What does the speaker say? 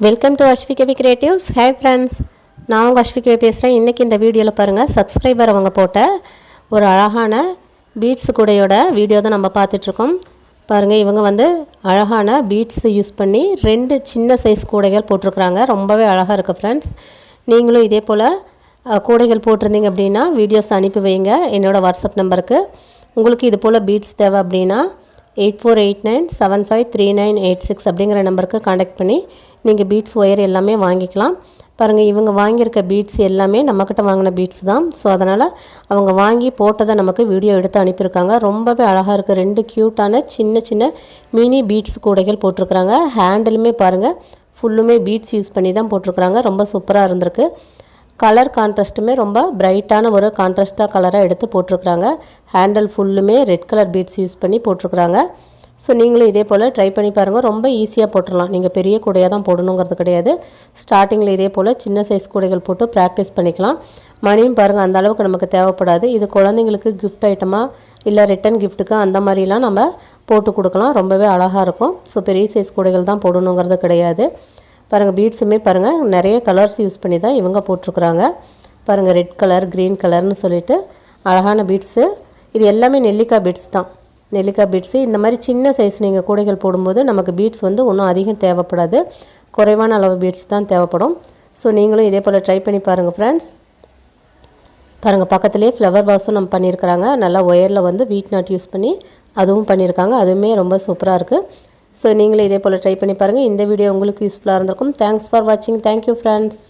Welcome to Ashwikavi creatives hi friends நான் உங்கள் அஸ்விகவி பேசுகிறேன் இன்றைக்கி இந்த வீடியோவில் பாருங்கள் சப்ஸ்கிரைபர் அவங்க போட்ட ஒரு அழகான பீட்ஸ் கூடையோட வீடியோ தான் நம்ம பார்த்துட்ருக்கோம் பாருங்கள் இவங்க வந்து அழகான பீட்ஸ் யூஸ் பண்ணி ரெண்டு சின்ன சைஸ் கூடைகள் போட்டிருக்கிறாங்க. ரொம்பவே அழகாக இருக்குது ஃப்ரெண்ட்ஸ் நீங்களும் இதே போல் கூடைகள் போட்டிருந்தீங்க அப்படின்னா வீடியோஸ் அனுப்பி வைங்க. என்னோடய வாட்ஸ்அப் நம்பருக்கு உங்களுக்கு இது போல் பீட்ஸ் தேவை அப்படின்னா eight four eight nine seven five three nine eight six அப்படிங்கிற நம்பருக்கு காண்டாக்ட் பண்ணி நீங்கள் பீட்ஸ் ஒயர் எல்லாமே வாங்கிக்கலாம். பாருங்கள் இவங்க வாங்கியிருக்க பீட்ஸ் எல்லாமே நம்மக்கிட்ட வாங்கின பீட்ஸ் தான். ஸோ அதனால் அவங்க வாங்கி போட்டதை நமக்கு வீடியோ எடுத்து அனுப்பியிருக்காங்க. ரொம்பவே அழகாக இருக்குது ரெண்டு க்யூட்டான சின்ன சின்ன மினி பீட்ஸ் கூடைகள் போட்டிருக்கிறாங்க. ஹேண்டிலுமே பாருங்கள் ஃபுல்லுமே பீட்ஸ் யூஸ் பண்ணி தான் போட்டிருக்கிறாங்க. ரொம்ப சூப்பராக இருந்திருக்கு. கலர் கான்ட்ராஸ்ட்டுமே ரொம்ப பிரைட்டான ஒரு கான்ட்ராஸ்டாக கலராக எடுத்து போட்டிருக்கிறாங்க. ஹேண்டில் ஃபுல்லுமே ரெட் கலர் பீட்ஸ் யூஸ் பண்ணி போட்டிருக்கிறாங்க. ஸோ நீங்களும் இதே போல் ட்ரை பண்ணி பாருங்கள் ரொம்ப ஈஸியாக போட்டுடலாம் நீங்கள் பெரிய கூடையாக தான் போடணுங்கிறது கிடையாது. ஸ்டார்டிங்கில் இதே போல் சின்ன சைஸ் கூடைகள் போட்டு ப்ராக்டிஸ் பண்ணிக்கலாம். மணியும் பாருங்கள் அந்த அளவுக்கு நமக்கு தேவைப்படாது. இது குழந்தைங்களுக்கு கிஃப்ட் ஐட்டமாக இல்லை ரிட்டன் கிஃப்ட்டுக்கு அந்த மாதிரிலாம் நம்ம போட்டு கொடுக்கலாம். ரொம்பவே அழகாக இருக்கும். ஸோ பெரிய சைஸ் கூடைகள் தான் போடணுங்கிறது கிடையாது. பாருங்கள் பீட்ஸுமே பாருங்கள் நிறைய கலர்ஸ் யூஸ் பண்ணி தான் இவங்க போட்டிருக்குறாங்க. பாருங்கள் ரெட் கலர் க்ரீன் கலர்னு சொல்லிட்டு அழகான பீட்ஸு இது எல்லாமே நெல்லிக்காய் பீட்ஸ் தான். நெல்லிக்காய் பீட்ஸு இந்த மாதிரி சின்ன சைஸ் நீங்கள் கூடைகள் போடும்போது நமக்கு பீட்ஸ் வந்து ஒன்றும் அதிகம் தேவைப்படாது. குறைவான அளவு பீட்ஸ் தான் தேவைப்படும். ஸோ நீங்களும் இதே போல் ட்ரை பண்ணி பாருங்கள் ஃப்ரெண்ட்ஸ் பாருங்கள் பக்கத்துலேயே ஃப்ளவர் வாஸும் நம்ம பண்ணியிருக்கிறாங்க. நல்லா ஒயரில் வந்து வீட் நாட் யூஸ் பண்ணி அதுவும் பண்ணியிருக்காங்க. அதுவுமே ரொம்ப சூப்பராக இருக்குது ஸோ நீங்களும் இதே போல் ட்ரை பண்ணி பாருங்கள் இந்த வீடியோ உங்களுக்கு யூஸ்ஃபுல்லாக இருந்திருக்கும். தேங்க்ஸ் ஃபார் வாட்சிங் தேங்க்யூ ஃப்ரெண்ட்ஸ்